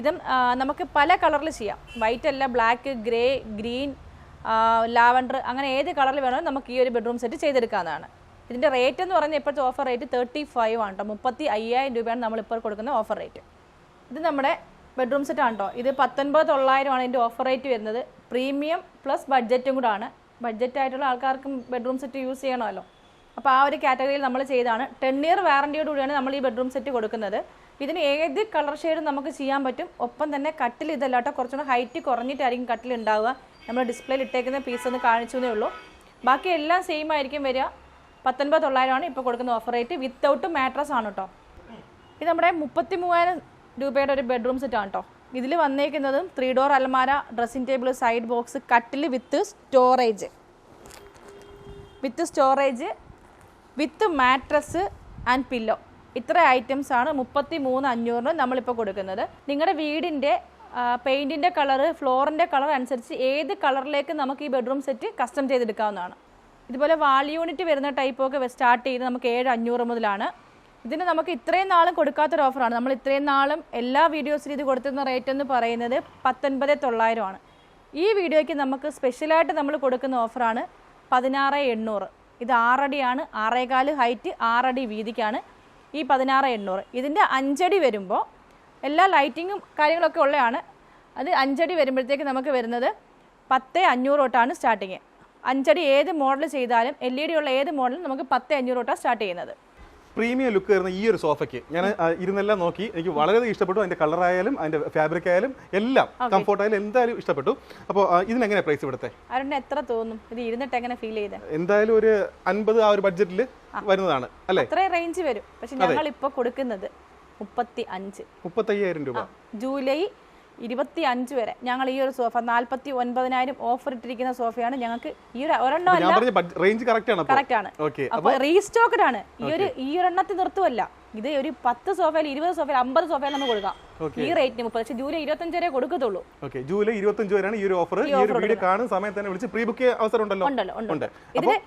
ഇതും നമുക്ക് പല കളറിൽ ചെയ്യാം. വൈറ്റ് അല്ല ബ്ലാക്ക് ഗ്രേ ഗ്രീൻ ലാവൻഡർ അങ്ങനെ ഏത് കളറിൽ വേണമെങ്കിലും നമുക്ക് ഈ ഒരു ബെഡ്റൂം സെറ്റ് ചെയ്തെടുക്കാവുന്നതാണ്. ഇതിന്റെ റേറ്റ് എന്ന് പറഞ്ഞാൽ ഇപ്പോഴത്തെ ഓഫർ റേറ്റ് തേർട്ടി ഫൈവ് ആണ് കേട്ടോ മുപ്പത്തി അയ്യായിരം രൂപയാണ് നമ്മളിപ്പോൾ കൊടുക്കുന്ന ഓഫർ റേറ്റ് ഇത് നമ്മുടെ ബെഡ്റൂം സെറ്റ് ആണ് കേട്ടോ ഇത് പത്തൊൻപത് തൊള്ളായിരമാണ് ഇതിന്റെ ഓഫർ റേറ്റ് വരുന്നത് പ്രീമിയം പ്ലസ് ബഡ്ജറ്റും കൂടെ ആണ് ബഡ്ജറ്റായിട്ടുള്ള ആൾക്കാർക്കും ബെഡ്റൂം സെറ്റ് യൂസ് ചെയ്യണമല്ലോ. അപ്പോൾ ആ ഒരു കാറ്റഗറിയിൽ നമ്മൾ ചെയ്താണ് ടെൻ ഇയർ വാറന്റിയോടുകൂടിയാണ് കൂടിയാണ് നമ്മൾ ഈ ബെഡ്റൂം സെറ്റ് കൊടുക്കുന്നത്. ഇതിന് ഏത് കളർ ഷെയ്ഡും നമുക്ക് ചെയ്യാൻ പറ്റും? ഒപ്പം തന്നെ കട്ടിൽ ഇതല്ല കേട്ടോ. കുറച്ചുകൂടെ ഹൈറ്റ് കുറഞ്ഞിട്ടായിരിക്കും കട്ടിൽ ഉണ്ടാവുക. നമ്മൾ ഡിസ്പ്ലേയിൽ ഇട്ടേക്കുന്ന പീസ് ഒന്ന് കാണിച്ചു എന്നേ ഉള്ളൂ. ബാക്കി എല്ലാം സെയിം ആയിരിക്കും വരിക. പത്തൊൻപത് തൊള്ളായിരമാണ് ഇപ്പോൾ കൊടുക്കുന്ന ഓഫർ റേറ്റ് വിത്തൗട്ട് മാട്രസ് ആണ് കേട്ടോ. ഇത് നമ്മുടെ മുപ്പത്തി മൂവായിരം രൂപയുടെ ഒരു ബെഡ്റൂം സെറ്റ് ആണ് കേട്ടോ. ഇതിൽ വന്നേക്കുന്നതും ത്രീ ഡോർ അലമാര ഡ്രസ്സിംഗ് ടേബിൾ സൈഡ് ബോക്സ് കട്ടിൽ with storage with storage with mattress and pillow ഇത്ര ഐറ്റംസ് ആണ് മുപ്പത്തി മൂന്ന് അഞ്ഞൂറിന് നമ്മളിപ്പോൾ കൊടുക്കുന്നത്. നിങ്ങളുടെ വീടിന്റെ പെയിന്റിന്റെ കളറ് ഫ്ലോറിന്റെ കളർ അനുസരിച്ച് ഏത് കളറിലേക്ക് നമുക്ക് ഈ ബെഡ്റൂം സെറ്റ് കസ്റ്റം ചെയ്തെടുക്കാവുന്നതാണ്. ഇതുപോലെ വാൾ യൂണിറ്റ് വരുന്ന ടൈപ്പ് ഒക്കെ സ്റ്റാർട്ട് ചെയ്യുന്നത് നമുക്ക് ഏഴ് അഞ്ഞൂറ് മുതലാണ്. ഇതിന് നമുക്ക് ഇത്രയും നാളും കൊടുക്കാത്തൊരു ഓഫറാണ് നമ്മൾ ഇത്രയും നാളും എല്ലാ വീഡിയോസിലും ഇത് കൊടുത്തിരുന്ന റേറ്റ് എന്ന് പറയുന്നത് പത്തൊൻപത് തൊള്ളായിരമാണ്. ഈ വീഡിയോയ്ക്ക് നമുക്ക് സ്പെഷ്യലായിട്ട് നമ്മൾ കൊടുക്കുന്ന ഓഫറാണ് പതിനാറ് എണ്ണൂറ്. ഇത് ആറടിയാണ് ആറേകാൽ ഹൈറ്റ് ആറടി വീതിക്കാണ്. ഈ പതിനാറ് എണ്ണൂറ്. ഇതിന്റെ അഞ്ചടി വരുമ്പോൾ എല്ലാ ലൈറ്റിങ്ങും കാര്യങ്ങളൊക്കെ ഉള്ളതാണ്. അത് അഞ്ചടി വരുമ്പോഴത്തേക്ക് നമുക്ക് വരുന്നത് പത്ത് അഞ്ഞൂറ് തൊട്ടാണ് സ്റ്റാർട്ടിങ് അഞ്ചടി ഏത് മോഡൽ ചെയ്താലും എൽ ഇ ഡി ഉള്ള ഏത് മോഡലും നമുക്ക് പത്ത് അഞ്ഞൂറ് തൊട്ടാണ് സ്റ്റാർട്ട് ചെയ്യുന്നത്.
പ്രീമിയം ലുക്ക് വരുന്ന ഈ ഒരു സോഫയ്ക്ക് ഞാൻ ഇരുന്നെല്ലാം നോക്കി എനിക്ക് വളരെയധികം ഇഷ്ടപ്പെട്ടു. അതിന്റെ കളർ ആയാലും അതിന്റെ ഫാബ്രിക് ആയാലും എല്ലാം കംഫോർട്ട് ആയാലും എന്തായാലും ഇഷ്ടപ്പെട്ടു. അപ്പോൾ ഇതിനെങ്ങനെ പ്രൈസ് ഇവിടുത്തെ?
എത്ര തോന്നും? ഇത് ഇരുന്നിട്ട് എങ്ങനെ ഫീൽ ചെയ്ത്?
എന്തായാലും ഒരു അൻപത് ആ ഒരു ബഡ്ജറ്റിൽ വരുന്നതാണ് അല്ലേ?
അത്രയും റേഞ്ച് വരും. പക്ഷെ ഞങ്ങൾ ഇപ്പോൾ കൊടുക്കുന്നത് മുപ്പത്തി അഞ്ച്
മുപ്പത്തയ്യായിരം രൂപ.
ജൂലൈ ഇരുപത്തി അഞ്ച് വരെ. ഞങ്ങൾ ഈ ഒരു സോഫ നാൽപ്പത്തി ഒൻപതിനായിരം ഓഫർ ഇട്ടിരിക്കുന്ന സോഫയാണ് ഞങ്ങൾക്ക് ഈ ഒരു ഒരെണ്ണം
റേഞ്ച് കറക്റ്റ് ആണ്
അപ്പൊ റീസ്റ്റോക്കഡ് ആണ്. ഈ ഒരു ഈ ഒരെണ്ണത്തിൽ നിർത്തുമല്ല ഇത് ഒരു പത്ത് സോഫയിൽ ഇരുപത് സോഫയിൽ അമ്പത് സോഫയിൽ നമുക്ക് കൊടുക്കാം. ഈ റേറ്റിന് മുപ്പത്. പക്ഷേ ജൂലൈ ഇരുപത്തഞ്ച് വരെ കൊടുക്കത്തുള്ളൂ.
ഓക്കെ ജൂലൈ ഇരുപത്തഞ്ച് വരെയാണ് ഈ ഒരു ഓഫർ ഈ ഒരു വീഡിയോ കാണുന്ന സമയത്ത് തന്നെ വിളിച്ച് പ്രീ ബുക്ക് അവസരം ഉണ്ടല്ലോ.
ഉണ്ടല്ലോ ഉണ്ട്. ഇതിന്റെ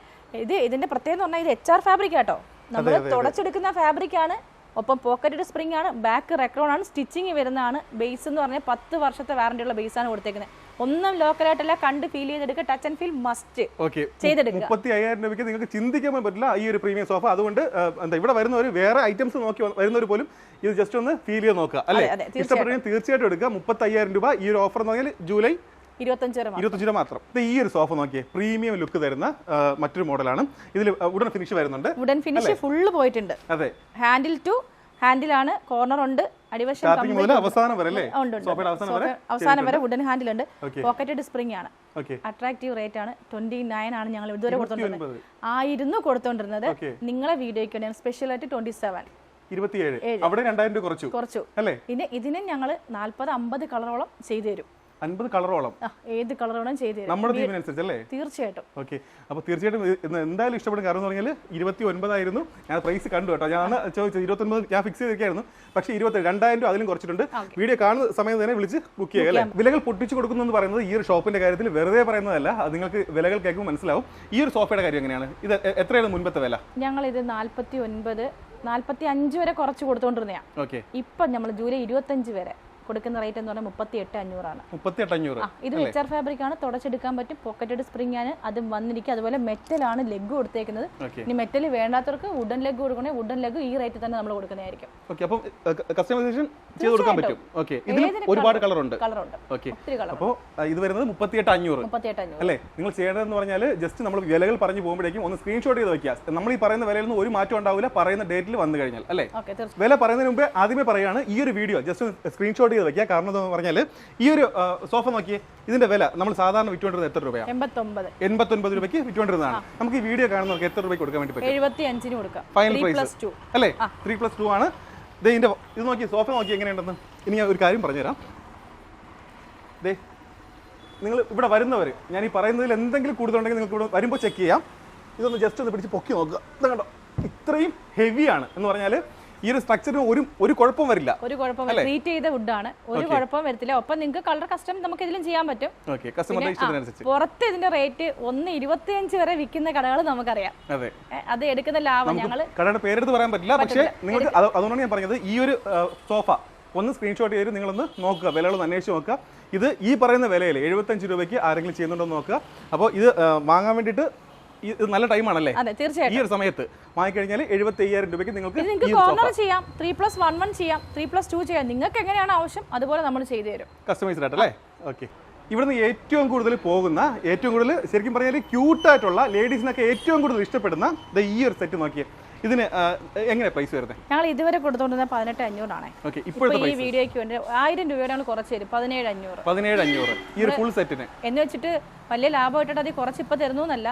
ഇത് ഇതിന്റെ പ്രത്യേകത എന്ന് പറഞ്ഞാൽ ഇത് എച്ച് ആർ ഫാബ്രിക് ആട്ടോ. നമ്മൾ തുടച്ചെടുക്കുന്ന ഫാബ്രിക് ആണ് ഒപ്പം പോക്കറ്റഡ് സ്പ്രിംഗ് ആണ് ബാക്ക് റെക്രോൺ ആണ് സ്റ്റിച്ചിങ് വരുന്നതാണ് ബേസ് എന്ന് പറഞ്ഞാൽ പത്ത് വർഷത്തെ വാറണ്ടി ഉള്ള ബേസ് ആണ് കൊടുത്തേക്കുന്നത് ഒന്നും ലോക്കലായിട്ടല്ല കണ്ട് ഫീൽ ചെയ്തെടുക്കുക touch and feel must
okay
ചെയ്തെടുക്കുക.
മുപ്പത്തി അയ്യായിരം രൂപയ്ക്ക് നിങ്ങൾക്ക് ചിന്തിക്കാൻ പറ്റില്ല ഈ ഒരു പ്രീമിയം സോഫ അതുകൊണ്ട് എന്താ ഇവിടെ വരുന്ന ഒരു വേറെ ഐറ്റംസ് നോക്കി വരുന്ന വരുന്നവർ പോലും ഇത് ജസ്റ്റ് ഒന്ന് ഫീൽ ചെയ്ത് നോക്കുക അല്ലേ. ഇഷ്ടപ്പെട്ടെങ്കിൽ തീർച്ചയായിട്ടും എടുക്കുക മുപ്പത്തി അയ്യായിരം രൂപ ഈ ഒരു ഓഫർ എന്ന് പറഞ്ഞാൽ ജൂലൈ
ഇരുപത്തഞ്ച് മാത്രം.
ഈ ഒരു സോഫ നോക്കിയേ പ്രീമിയം ലുക്ക് തരുന്ന മറ്റൊരു മോഡലാണ്. ഇതിൽ ഉടൻ ഫിനിഷ് വരുന്നുണ്ട്.
ഉടൻ ഫിനിഷ് ഫുള്ള് പോയിട്ടുണ്ട്.
അതെ.
ഹാൻഡിൽ ടു ഹാൻഡിലാണ് കോർണർ ഉണ്ട് അടിവശം
മുതൽ അവസാനം വരെ അല്ലേ. അവസാനം വരെ
അവസാനം വരെ വുഡൻ ഹാൻഡിൽ ഉണ്ട്. പോക്കറ്റഡ് സ്പ്രിംഗ് ആണ്. അട്രാക്റ്റീവ് റേറ്റ് ആണ്. ട്വന്റി നയൻ ആണ് ഞങ്ങൾ ഇതുവരെ കൊടുത്തോണ്ടിരുന്നത് ആയിരുന്നു കൊടുത്തോണ്ടിരുന്നത് നിങ്ങളെ വീഡിയോയ്ക്ക് വേണ്ടി സ്പെഷ്യൽ ആയിട്ട് ട്വന്റി സെവൻ
ഇരുപത്തിയേഴ് അവിടെ രണ്ടായിരം രൂപ കുറച്ചു.
കുറച്ചു.
അല്ലേ?
പിന്നെ ഇതിന് ഞങ്ങൾ നാല്പത് അമ്പത് കളറോളം ചെയ്തു തരും.
അൻപത് കളറോളം.
ഏത് കളറോളം ചെയ്തു തരും.
നമ്മുടെ തീമിനനുസരിച്ച് അല്ലേ?
തീർച്ചയായിട്ടും.
ഓക്കെ. അപ്പോൾ തീർച്ചയായിട്ടും എന്തായാലും ഇഷ്ടപ്പെടും കാരണം എന്ന് പറഞ്ഞാൽ ഇരുപത്തി ഒൻപതായിരുന്നു ഞാൻ പ്രൈസ് കണ്ടു കേട്ടോ. ഞാൻ ചോദിച്ചത് ഇരുപത്തൊൻപത് ഞാൻ ഫിക്സ് ചെയ്തിരിക്കുകയായിരുന്നു. പക്ഷേ ഇരുപത്തി രണ്ടായിരം രൂപ അതിലും കുറച്ചിട്ടുണ്ട്. വീഡിയോ കാണുന്ന സമയത്ത് തന്നെ വിളിച്ച് ബുക്ക് ചെയ്യുക അല്ലേ? വിലകൾ പൊട്ടിച്ചു കൊടുക്കുന്നു എന്ന് പറയുന്നത് ഈ ഒരു ഷോപ്പിന്റെ കാര്യത്തിൽ വെറുതെ പറയുന്നതല്ല. അത് നിങ്ങൾക്ക് വിലകൾ കേൾക്കുമ്പോൾ മനസ്സിലാവും. ഈ ഒരു സോഫയുടെ കാര്യം എങ്ങനെയാണ്? ഇത് എത്രയാണ് മുൻപത്തെ വില?
ഞങ്ങൾ ഇത് നാല്പത്തി ഒൻപത് നാല്പത്തി അഞ്ച് വരെ കുറച്ച് കൊടുത്തോണ്ടിരുന്നതാണ്
ഓക്കെ.
ഇപ്പം നമ്മൾ ജൂലൈ ഇരുപത്തി അഞ്ച് വരെ കൊടുക്കുന്ന റേറ്റ് എന്ന് പറഞ്ഞാൽ മുപ്പത്തി എട്ട് അഞ്ഞൂറാണ്.
മുപ്പത്തി എട്ട് അഞ്ഞൂറ്
ഇത് വെച്ചർ ഫാബ്രിക് ആണ്. തുടച്ചെടുക്കാൻ പറ്റും. പോക്കറ്റഡ് സ്പ്രിംഗ് ആണ്. അതും വന്നിരിക്കും. അതുപോലെ മെറ്റൽ ആണ് ലെഗ് കൊടുത്തേക്കുന്നത്. ഇനി മെറ്റൽ വേണ്ടാത്തവർക്ക് വുഡൻ ലെഗ് കൊടുക്കണേ. വുഡൻ ലെഗ് ഈ റേറ്റ് തന്നെ നമ്മൾ കൊടുക്കുന്നതായിരിക്കും.
ഓക്കെ അപ്പം കസ്റ്റമൈസേഷൻ ചെയ്ത് കൊടുക്കാൻ പറ്റും. ഓക്കെ ഇതിൽ ഒരുപാട് കളർ ഉണ്ട്
കളർ ഉണ്ട്
ഓക്കെ
ഒത്തിരി കളർ
അപ്പോൾ ഇത് വരുന്നത്
മുപ്പത്തി എട്ട് അഞ്ഞൂറ്.
അല്ലേ? നിങ്ങൾ ചെയ്യേണ്ടതെന്ന് പറഞ്ഞാൽ ജസ്റ്റ് നമ്മൾ വിലകൾ പറഞ്ഞു പോകുമ്പോഴേക്കും ഒന്ന് സ്ക്രീൻഷോട്ട് ചെയ്ത് വെക്കുക. നമ്മൾ ഈ പറയുന്ന വിലയിൽ നിന്ന് ഒരു മാറ്റം ഉണ്ടാവില്ല. പറയുന്ന ഡേറ്റിൽ വന്നു കഴിഞ്ഞാൽ അല്ലേ? വില പറയുന്നതിന് മുമ്പ് ആദ്യമേ പറയാണ് ഈ ഒരു വീഡിയോ ജസ്റ്റ് സ്ക്രീൻഷോട്ട് ചെയ്ത് വെക്കുക കാരണം എന്ന് പറഞ്ഞാൽ ഈ ഒരു സോഫ നോക്കിയേ ഇതിന്റെ വില നമ്മൾ സാധാരണ വിറ്റുകൊണ്ടിരുന്നത് എത്ര രൂപയാണ്
എൺപത്തി
എൺപത്തൊൻപത് രൂപയ്ക്ക് വിറ്റുകൊണ്ടിരുന്നതാണ്. നമുക്ക് ഈ വീഡിയോ കാണുന്നവർക്ക് എത്ര രൂപയ്ക്ക് കൊടുക്കാൻ വേണ്ടി പറ്റും? ഫൈനൽ പ്രൈസ് അല്ലേ? ത്രീ പ്ലസ് ടു ആണ്. ദേ ഇതിന്റെ ഇത് നോക്കി സോഫ നോക്കി എങ്ങനെയുണ്ടെന്ന്? ഇനി ഞാൻ ഒരു കാര്യം പറഞ്ഞുതരാം. ദേ നിങ്ങൾ ഇവിടെ വരുന്നവർ ഞാൻ ഈ പറയുന്നതിൽ എന്തെങ്കിലും കൂടുതലുണ്ടെങ്കിൽ നിങ്ങൾക്ക് ഇവിടെ വരുമ്പോൾ ചെക്ക് ചെയ്യാം. ഇതൊന്ന് ജസ്റ്റ് ഒന്ന് പിടിച്ച് പൊക്കി നോക്കുക. ഇത് കണ്ടോ? ഇത്രയും ഹെവിയാണ് എന്ന് പറഞ്ഞാൽ ഈ ഒരു സ്ട്രക്ചറിന് ഒരു ഒരു കുഴപ്പം വരില്ല.
ഒരു കുഴപ്പം ട്രീറ്റ് ചെയ്ത വുഡാണ് ഒരു കുഴപ്പം വരത്തില്ല. ഒപ്പം നിങ്ങൾക്ക് കളർ കസ്റ്റം നമുക്ക് ഇതിലും ചെയ്യാൻ പറ്റും. പുറത്ത് ഇതിന്റെ റേറ്റ് ഒന്ന് ഇരുപത്തിയഞ്ച് വരെ വിൽക്കുന്ന കടകൾ നമുക്കറിയാം.
അതെ.
അത് എടുക്കുന്ന ലാഭം ഞങ്ങൾ
കടയുടെ പേരെടുത്ത് പറയാൻ പറ്റില്ല. പക്ഷേ നിങ്ങൾക്ക് അത് അതുകൊണ്ടാണ് ഞാൻ പറഞ്ഞത്. ഈ ഒരു സോഫ ഒന്ന് സ്ക്രീൻഷോട്ട് ചെയ്ത് നിങ്ങളൊന്ന് നോക്കുക. വിലകളൊന്ന് അന്വേഷിച്ച് നോക്കുക. ഇത് ഈ പറയുന്ന വിലയിൽ എഴുപത്തഞ്ച് രൂപയ്ക്ക് ആരെങ്കിലും ചെയ്യുന്നുണ്ടോ എന്ന് നോക്കുക. അപ്പോൾ ഇത് വാങ്ങാൻ വേണ്ടിയിട്ട് ഇത് നല്ല ടൈമാണല്ലേ
അതെ തീർച്ചയായും
ഈ ഒരു സമയത്ത് വാങ്ങിക്കഴിഞ്ഞാൽ എഴുപത്തി അയ്യായിരം രൂപയ്ക്ക് നിങ്ങൾക്ക്
നിങ്ങൾക്ക് കോർണർ ചെയ്യാം ത്രീ പ്ലസ് വൺ വൺ ചെയ്യാം ത്രീ പ്ലസ് ടു ചെയ്യാം. നിങ്ങൾക്ക് എങ്ങനെയാണ് ആവശ്യം? അതുപോലെ നമ്മൾ ചെയ്തു തരും.
കസ്റ്റമൈസ്ഡ് ആയിട്ടല്ലേ ഓക്കെ ഇവിടുന്ന് ഏറ്റവും കൂടുതൽ പോകുന്ന ഏറ്റവും കൂടുതൽ ശരിക്കും പറഞ്ഞാൽ ക്യൂട്ടായിട്ടുള്ള ലേഡീസിനൊക്കെ ഏറ്റവും കൂടുതൽ ഇഷ്ടപ്പെടുന്ന ദേ ഈ ഒരു സെറ്റ് നോക്കിയേ. ഇതിന് എങ്ങനെ പൈസ വരുന്നത്
ഞങ്ങൾ ഇതുവരെ കൊടുത്തോണ്ടിരുന്ന പതിനെട്ട് അഞ്ഞൂറാണ് ഈ വീഡിയോയ്ക്ക് വേണ്ടി ആയിരം രൂപയുടെ ഞങ്ങൾ കുറച്ച് തരും പതിനേഴ് അഞ്ഞൂറ്
പതിനേഴ് അഞ്ഞൂറ് ഈ ഒരു ഫുൾ സെറ്റിന്
എന്ന് വെച്ചിട്ട് വലിയ ലാഭമായിട്ടാണ് അത് കുറച്ച് ഇപ്പൊ തരുന്നു എന്നല്ല.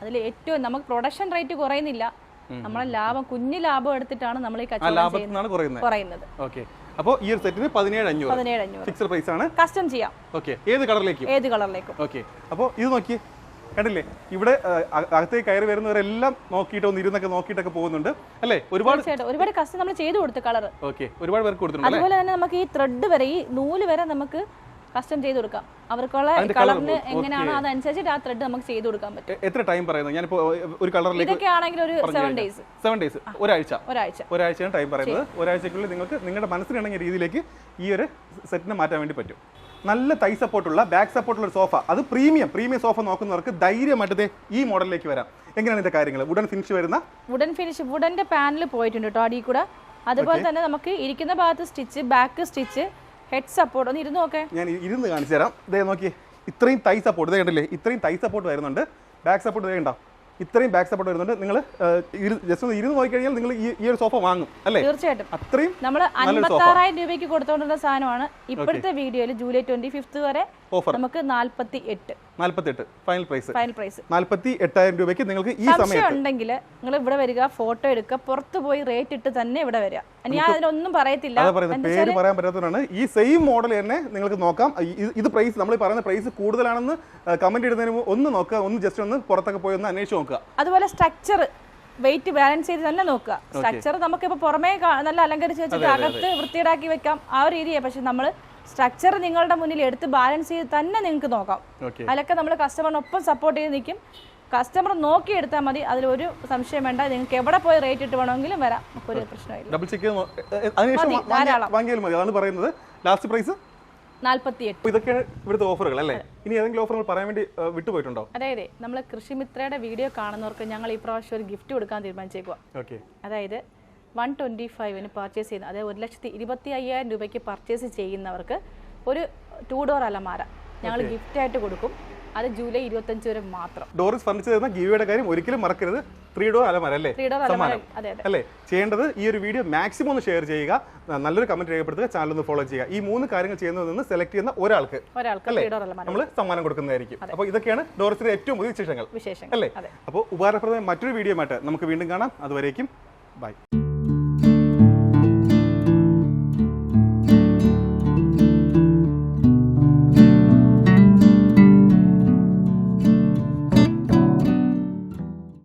അതിൽ ഏറ്റവും നമുക്ക് പ്രൊഡക്ഷൻ റേറ്റ് കുറയുന്നില്ല. നമ്മളെ ലാഭം കുഞ്ഞു ലാഭം എടുത്തിട്ടാണ് നമ്മൾ ഈ കച്ചവടം
കുറയുന്നത്. ഓക്കെ. അപ്പോൾ ഈ ഒരു സെറ്റിന് പതിനേഴ് അഞ്ഞൂറ്
പതിനേഴ് അഞ്ഞൂറ്
ഫിക്സഡ് പ്രൈസ് ആണ്.
കസ്റ്റം ചെയ്യാം.
ഓക്കെ. ഏത് കളറിലേക്കും?
ഏത് കളറിലേക്കും.
ഓക്കെ. അപ്പോൾ ഇത് നോക്കി കണ്ടില്ലേ? ഇവിടെ അകത്തേക്ക് കയറി വരുന്നവരെല്ലാം നോക്കിയിട്ട് ഒന്ന് ഇരുന്നൊക്കെ നോക്കിയിട്ടൊക്കെ പോകുന്നുണ്ട്. അല്ലേ? ഒരുപാട്
ഒരുപാട് കസ്റ്റം നമ്മൾ ചെയ്തു കൊടുത്തു കളർ
ഓക്കെ. ഒരുപാട് പേർക്ക് കൊടുത്തിട്ടുണ്ട്
അതുപോലെ തന്നെ നമുക്ക് ഈ ത്രെഡ് വരെ ഈ നൂൽ വരെ നമുക്ക് കസ്റ്റം ചെയ്ത് കൊടുക്കാം. അവർക്കുള്ള കളറിന് എങ്ങനെയാണോ അതനുസരിച്ചിട്ട് ആ ത്രെഡ് നമുക്ക് ചെയ്ത് കൊടുക്കാൻ പറ്റും.
എത്ര ടൈം പറയുന്നത് ഇപ്പോ ഒരു കളറിലേക്ക്
ഇതൊക്കെ ആണെങ്കിൽ ഒരു സെവൻ ഡേയ്സ്
സെവൻ ഡേയ്സ് ഒരാഴ്ച.
ഒരാഴ്ച.
ഒരാഴ്ചയാണ് ടൈം പറയുന്നത്. ഒരാഴ്ചക്കുള്ളിൽ നിങ്ങൾക്ക് നിങ്ങളുടെ മനസ്സിലിണങ്ങിയ രീതിയിലേക്ക് ഈ ഒരു സെറ്റിനെ മാറ്റാൻ വേണ്ടി പറ്റും. നല്ല തൈ സപ്പോർട്ടുള്ള ബാക്ക് സപ്പോർട്ടുള്ള ഒരു സോഫ അത് പ്രീമിയം പ്രീമിയം സോഫ നോക്കുന്നവർക്ക് ധൈര്യമായിട്ട് ഈ മോഡലിലേക്ക് വരാം. എങ്ങനെയാണ് ഇതിന്റെ കാര്യങ്ങൾ വുഡൻ ഫിനിഷ് വരുന്ന?
വുഡൻ ഫിനിഷ് വുഡന്റെ പാനൽ പോയിട്ടുണ്ട് കേട്ടോ അടി കൂടെ. അതുപോലെ തന്നെ നമുക്ക് ഇരിക്കുന്ന ഭാഗത്ത് stitch back stitch head support ഒന്ന് ഇരുന്ന് നോക്കേ.
ഞാൻ ഇരുന്ന് കാണിച്ചു തരാം. ഇതേ നോക്കി. ഇത്രയും തൈ സപ്പോർട്ട് ഇതേ കണ്ടില്ലേ? ഇത്രയും തൈ സപ്പോർട്ട് വരുന്നുണ്ട്. ബാക്ക് സപ്പോർട്ട് ഇതേ ഉണ്ടാവും ഇത്രയും ബാക്ക് സപ്പോർട്ട് വരുന്നുണ്ട്. നിങ്ങൾ ജസ്റ്റ് ഒന്ന് ഇരുന്ന് നോക്കിക്കഴിഞ്ഞാൽ നിങ്ങൾ ഈ ഒരു സോഫ വാങ്ങും അല്ലേ?
തീർച്ചയായിട്ടും.
അത്രയും
നമ്മൾ അൻപത്തി ആറായിരം രൂപയ്ക്ക് കൊടുത്തോണ്ടുള്ള സാധനമാണ് ഇപ്പോഴത്തെ വീഡിയോയിൽ ജൂലൈ ട്വന്റി ഫിഫ്ത്ത് വരെ
ഓഫർ
നമുക്ക് നാൽപ്പത്തി എട്ട്
നാൽപ്പത്തെട്ട് ഫൈനൽ പ്രൈസ്
ഫൈനൽ പ്രൈസ്
നാൽപ്പത്തി എട്ടായിരം രൂപയ്ക്ക് നിങ്ങൾക്ക് ഈ സമയം
ഉണ്ടെങ്കിൽ നിങ്ങൾ ഇവിടെ വരിക ഫോട്ടോ എടുക്കുക പുറത്ത് പോയി റേറ്റ് ഇട്ട് തന്നെ ഇവിടെ വരിക. ഞാൻ അതിനൊന്നും പറയത്തില്ല.
പേര് പറയാൻ പറ്റാത്തതാണ് ഈ സെയിം മോഡൽ തന്നെ നിങ്ങൾക്ക് നോക്കാം. ഇത് പ്രൈസ് നമ്മൾ പറയുന്ന പ്രൈസ് കൂടുതലാണെന്ന് കമന്റ് ഇടുന്നതിന് ഒന്ന് നോക്കുക ഒന്ന് ജസ്റ്റ് ഒന്ന് പുറത്തൊക്കെ പോയി ഒന്ന് അന്വേഷിച്ച് നോക്കുക.
അതുപോലെ സ്ട്രക്ചർ വെയിറ്റ് ബാലൻസ് ചെയ്ത് തന്നെ നോക്കുക. സ്ട്രക്ചർ നമുക്കിപ്പോൾ പുറമേ നല്ല അലങ്കരിച്ച് വെച്ചിട്ട് അകത്ത് വൃത്തിയേടാക്കി വെക്കാം. ആ ഒരു രീതിയാണ് പക്ഷെ നമ്മൾ സ്ട്രക്ചർ നിങ്ങളുടെ മുന്നിൽ എടുത്ത് ബാലൻസ് ചെയ്ത് തന്നെ നിങ്ങൾക്ക് നോക്കാം. അതിലൊക്കെ നമ്മൾ കസ്റ്റമറിനൊപ്പം സപ്പോർട്ട് ചെയ്ത് നിൽക്കും. കസ്റ്റമർ നോക്കി എടുത്താൽ മതി. അതിലൊരു സംശയം വേണ്ട. നിങ്ങൾക്ക് എവിടെ പോയി റേറ്റ് ഇട്ട് വേണമെങ്കിലും വരാം. ഒരു പ്രശ്നമില്ല.
ഡബിൾ ചെക്ക്
മതി,
വാ- വാങ്ങിയാലും മതി. അതാണ് പറയുന്നത്. ലാസ്റ്റ് പ്രൈസ്
നാൽപ്പത്തി എട്ട്
ഇതൊക്കെയാണ് ഇവിടുത്തെ ഓഫറുകൾ അല്ലേ? ഇനി ഏതെങ്കിലും ഓഫറുകൾ പറയാൻ വേണ്ടി വിട്ടുപോയിട്ടുണ്ടോ?
അതായത് നമ്മൾ കൃഷിമിത്രയുടെ വീഡിയോ കാണുന്നവർക്ക് ഞങ്ങൾ ഈ പ്രാവശ്യം ഒരു ഗിഫ്റ്റ് കൊടുക്കാൻ തീരുമാനിച്ചേക്കുക അതായത് വൺ ട്വന്റി ഫൈവിന് പർച്ചേസ് ചെയ്യുന്ന അതായത് ഒരു ലക്ഷത്തി ഇരുപത്തി അയ്യായിരം രൂപയ്ക്ക് പർച്ചേസ് ചെയ്യുന്നവർക്ക് ഒരു ടു ഡോർ അലമാര ഞങ്ങൾ ഗിഫ്റ്റായിട്ട് കൊടുക്കും. അത് ജൂലൈ ഇരുപത്തഞ്ച് വരെ മാത്രം.
ഡോറിസ് ഫർണിച്ചർ തരുന്ന ഗീവയുടെ കാര്യം ഒരിക്കലും മറക്കരുത്. ത്രീ ഡോർ അലമാര അല്ലേ? അല്ലേ? ചെയ്യേണ്ടത് ഈ ഒരു വീഡിയോ മാക്സിമം ഒന്ന് ഷെയർ ചെയ്യുക. നല്ലൊരു കമന്റ് രേഖപ്പെടുത്തുക. ചാനൽ ഒന്ന് ഫോളോ ചെയ്യുക. ഈ മൂന്ന് കാര്യങ്ങൾ ചെയ്യുന്നതിൽ നിന്ന് സെലക്ട് ചെയ്യുന്ന ഒരാൾക്ക് അല്ലേ? നമ്മൾ സമ്മാനം കൊടുക്കുന്നതായിരിക്കും. അപ്പോൾ ഇതൊക്കെയാണ് ഡോറിസിന്റെ ഏറ്റവും പുതിയ വിശേഷങ്ങൾ.
വിശേഷം
അല്ലേ? അപ്പോൾ ഉപകാരപ്രദമായ മറ്റൊരു വീഡിയോ ആയിട്ട് നമുക്ക് വീണ്ടും കാണാം. അതുവരേക്കും ബൈ